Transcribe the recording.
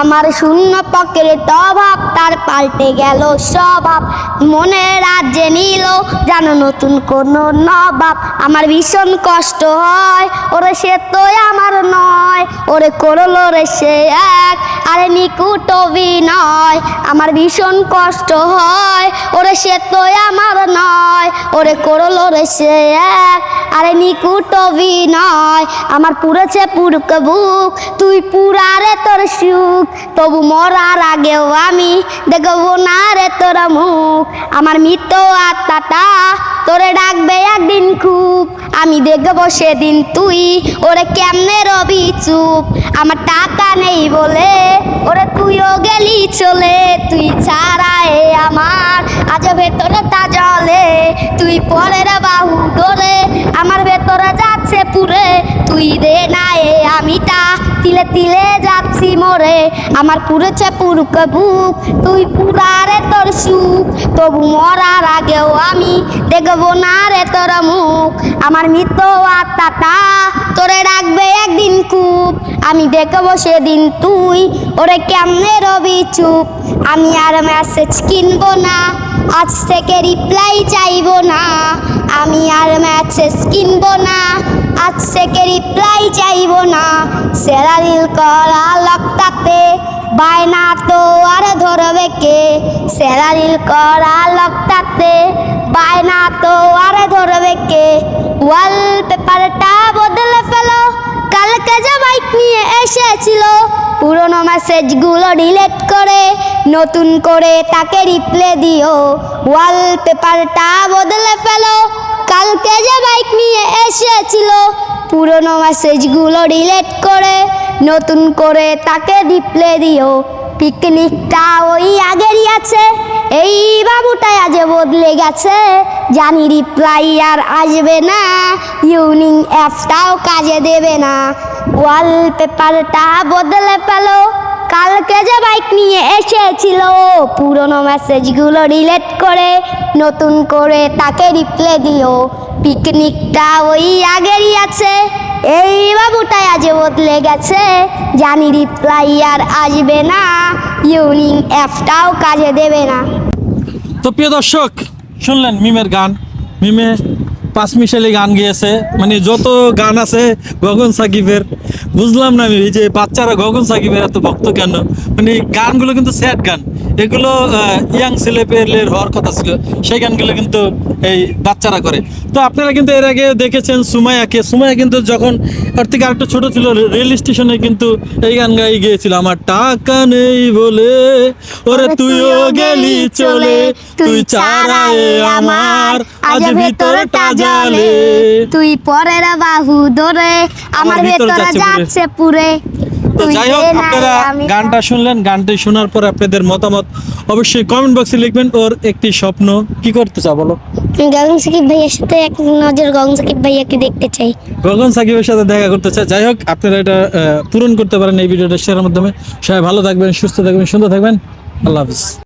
আমার শূন্য পকেট অভাব তার পাল্টে গেল স্বভাব। মনে রাজ্যে নিল যেন নতুন কোন নবাব। আমার ভীষণ কষ্ট হয়, ওরে সে তো আমার নয়, ওরে করল রে সে এক। আরে নিকুট অভিনয়, আমার ভীষণ কষ্ট হয় ওরে সে তো আমার নয়, ওরে করল রে সে এক, আরে নিকুট নয় আমার পুরেছে পুরুক বুক, তুই পুরারে তোর সুখ, তবু মরার আগেও আমি দেখব না রে তোর মুখ, আমার মৃত আত্মাটা তোরে ডাকবে একদিন খুব, আমি দেখব সেদিন তুই। ওরে কেমনে রবি চুপ, আমার টাকা নেই বলে। ওরে তুইও গেলি চলে, তুই ছাড়া এ আমার। আজ ভেতরে তা জলে, তুই পরে পরের বাহু ধরে। আমার ভেতরে যাচ্ছে পুরে, তুই দে না এ আমিটা। তিলে তিলে যাচ্ছি মরে। আমার পুরেছে পুরুক বুক তুই পুরারে তোর সুখ। তবু মরার আগেও আমি দেখব না রে তোর মুখ। আমার মৃত আত্মাটা তোরে রাখবে একদিন খুব আমি দেখব সেদিন তুই ওরে কেমনে রবি চুপ। আমি আর মেসেজ কিনবো না, আজ থেকে রিপ্লাই চাইব না। আমি আর মেসেজ কিনবো না আজ থেকে রিপ্লাই চাইব না। স্যালারিল করা লকটাতে, বায়না তো আর ধরবে কে? স্যালারিল করা লকটাতে, বায়না তো আর ধরবে কে? ওয়াল পেপারটা বদলে ফেলো, কালকে যে বাইক নিয়ে এসেছিল। পুরনো মেসেজগুলো ডিলিট করে, নতুন করে তাকে রিপ্লে দিও। ওয়াল পেপারটা বদলে ফেলো, কালকে এসেছিল। পুরনো মেসেজগুলো ডিলিট করে, নতুন করে তাকে রিপ্লে দিও। পিকনিকটা ওই আগেরই আছে। এই বাবুটাই আজ বদলে গেছে। জানি রিপ্লাই আর আসবে না। ইউনিং অ্যাপটাও কাজে দেবে না। ওয়ালপেপারটা বদলে ফেলো। কালকে যে বাইক নিয়ে এসেছিল, পুরনো মেসেজগুলো ডিলিট করে নতুন করে তাকে রিপ্লে দিও। পিকনিকটা ওই আগেরই আছে। এই বাবুটাই আজ বদলে গেছে। জানি রিপ্লাই আর আসবে না। ইউনিং অ্যাপটাও কাজে দেবে না। তো প্রিয় দর্শক, শুনলেন মিমের গান। মিমে পাঁচ মিশালি গান গিয়েছে। মানে যত গান আছে গগন সাকিবের, বুঝলাম না আমি যে বাচ্চারা গগন সাকিবের এত ভক্ত কেন? মানে গানগুলো কিন্তু স্যাড গান। এগুলো ইয়াং ছেলে পেলের হওয়ার কথা ছিল। সেই গানগুলো কিন্তু এই বাচ্চারা করে। তো আপনারা কিন্তু এর আগে দেখেছেন সুমাইয়াকে। সুমাইয়া কিন্তু যখন ওর থেকে আরেকটু ছোট ছিল রেল স্টেশনে কিন্তু এই গান গাই গিয়েছিল আমার টাকা নেই বলে ওরে তুইও গেলি চলে তুই ছাড়াই আমার আজ ভিতরটা জ্বলে তুই পরের বাহু ধরে আমার ভেতরে যাচ্ছে পুরে। তো যাই হোক আপনারা গানটা শুনলেন গানটি শোনার পর আপনাদের মতামত অবশ্যই কমেন্ট বক্সে লিখবেন। ওর একটি স্বপ্ন কি করতে চাও বলো? গগন সাকিব ভাইয়ের সাথে এক নজর গগন সাকিব ভাইয়াকে দেখতে চাই। গগন সাকিবের সাথে দেখা করতে চাই। যাই হোক আপনারা এটা পূরণ করতে পারেন এই ভিডিওটা শেয়ারের মাধ্যমে। সবাই ভালো থাকবেন সুস্থ থাকবেন সুন্দর থাকবেন। আল্লাহ হাফিজ।